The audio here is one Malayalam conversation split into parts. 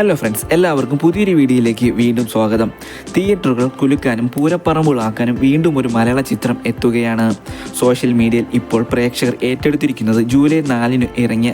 ഹലോ ഫ്രണ്ട്സ് എല്ലാവർക്കും പുതിയൊരു വീഡിയോയിലേക്ക് വീണ്ടും സ്വാഗതം. തിയേറ്ററുകൾ കുലുക്കാനും പൂരപ്പറമ്പുകളാക്കാനും വീണ്ടും ഒരു മലയാള ചിത്രം എത്തുകയാണ്. സോഷ്യൽ മീഡിയയിൽ ഇപ്പോൾ പ്രേക്ഷകർ ഏറ്റെടുത്തിരിക്കുന്നത് ജൂലൈ നാലിന് ഇറങ്ങിയ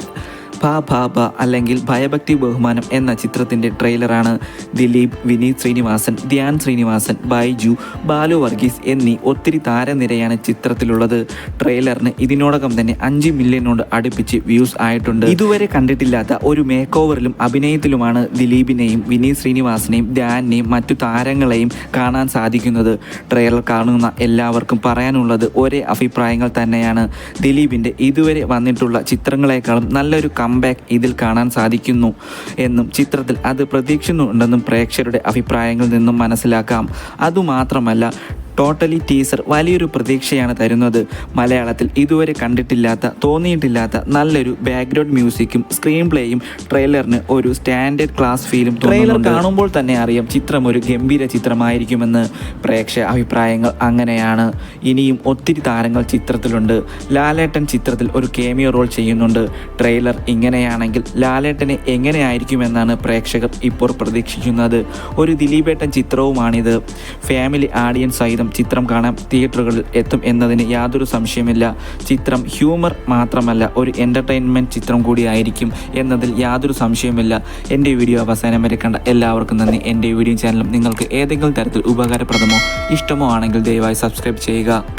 ഭാ ഭാ ഭ അല്ലെങ്കിൽ ഭയഭക്തി ബഹുമാനം എന്ന ചിത്രത്തിന്റെ ട്രെയിലറാണ് ദിലീപ് വിനീത് ശ്രീനിവാസൻ ധ്യാൻ ശ്രീനിവാസൻ ബൈജു ബാലു വർഗീസ് എന്നീ ഒത്തിരി താരനിരയാണ് ചിത്രത്തിലുള്ളത്. ട്രെയിലറിന് ഇതിനോടകം തന്നെ അഞ്ച് മില്യനോട് അടുപ്പിച്ച് വ്യൂസ് ആയിട്ടുണ്ട്. ഇതുവരെ കണ്ടിട്ടില്ലാത്ത ഒരു മേക്ക് ഓവറിലും അഭിനയത്തിലുമാണ് ദിലീപിനെയും വിനീത് ശ്രീനിവാസനെയും ധ്യാനെയും മറ്റു താരങ്ങളെയും കാണാൻ സാധിക്കുന്നത്. ട്രെയിലർ കാണുന്ന എല്ലാവർക്കും പറയാനുള്ളത് ഒരേ അഭിപ്രായങ്ങൾ തന്നെയാണ്. ദിലീപിന്റെ ഇതുവരെ വന്നിട്ടുള്ള ചിത്രങ്ങളെക്കാളും നല്ലൊരു കംബാക്ക് ഇതിൽ കാണാൻ സാധിക്കുന്നു എന്നും ചിത്രത്തിൽ അത് പ്രതീക്ഷിക്കുന്നുണ്ടെന്നും പ്രേക്ഷകരുടെ അഭിപ്രായങ്ങളിൽ നിന്നും മനസ്സിലാക്കാം. അതുമാത്രമല്ല ടോട്ടലി ടീസർ വലിയൊരു പ്രതീക്ഷയാണ് തരുന്നത്. മലയാളത്തിൽ ഇതുവരെ കണ്ടിട്ടില്ലാത്ത തോന്നിയിട്ടില്ലാത്ത നല്ലൊരു ബാക്ക്ഗ്രൗണ്ട് മ്യൂസിക്കും സ്ക്രീൻ പ്ലേയും ട്രെയിലറിന് ഒരു സ്റ്റാൻഡേർഡ് ക്ലാസ് ഫീലും ട്രെയിലർ കാണുമ്പോൾ തന്നെ അറിയാം ചിത്രം ഒരു ഗംഭീര ചിത്രമായിരിക്കുമെന്ന്. പ്രേക്ഷക അഭിപ്രായങ്ങൾ അങ്ങനെയാണ്. ഇനിയും ഒത്തിരി താരങ്ങൾ ചിത്രത്തിലുണ്ട്. ലാലേട്ടൻ ചിത്രത്തിൽ ഒരു കേമിയോ റോൾ ചെയ്യുന്നുണ്ട്. ട്രെയിലർ ഇങ്ങനെയാണെങ്കിൽ ലാലേട്ടനെ എങ്ങനെയായിരിക്കുമെന്നാണ് പ്രേക്ഷകർ ഇപ്പോൾ പ്രതീക്ഷിക്കുന്നത്. ഒരു ദിലീപേട്ടൻ ചിത്രവുമാണിത്. ഫാമിലി ആഡിയൻസ് സഹിതം ചിത്രം കാണാൻ തിയേറ്ററുകളിൽ എത്തും എന്നതിന് യാതൊരു സംശയമില്ല. ചിത്രം ഹ്യൂമർ മാത്രമല്ല ഒരു എന്റർടൈൻമെന്റ് ചിത്രം കൂടിയായിരിക്കും എന്നതിൽ യാതൊരു സംശയമില്ല എന്റെ വീഡിയോ അവസാനം വരെ കണ്ട എല്ലാവർക്കും നന്ദി. എന്റെ വീഡിയോ ചാനലും നിങ്ങൾക്ക് ഏതെങ്കിലും തരത്തിൽ ഉപകാരപ്രദമോ ഇഷ്ടമോ ആണെങ്കിൽ ദയവായി സബ്സ്ക്രൈബ് ചെയ്യുക.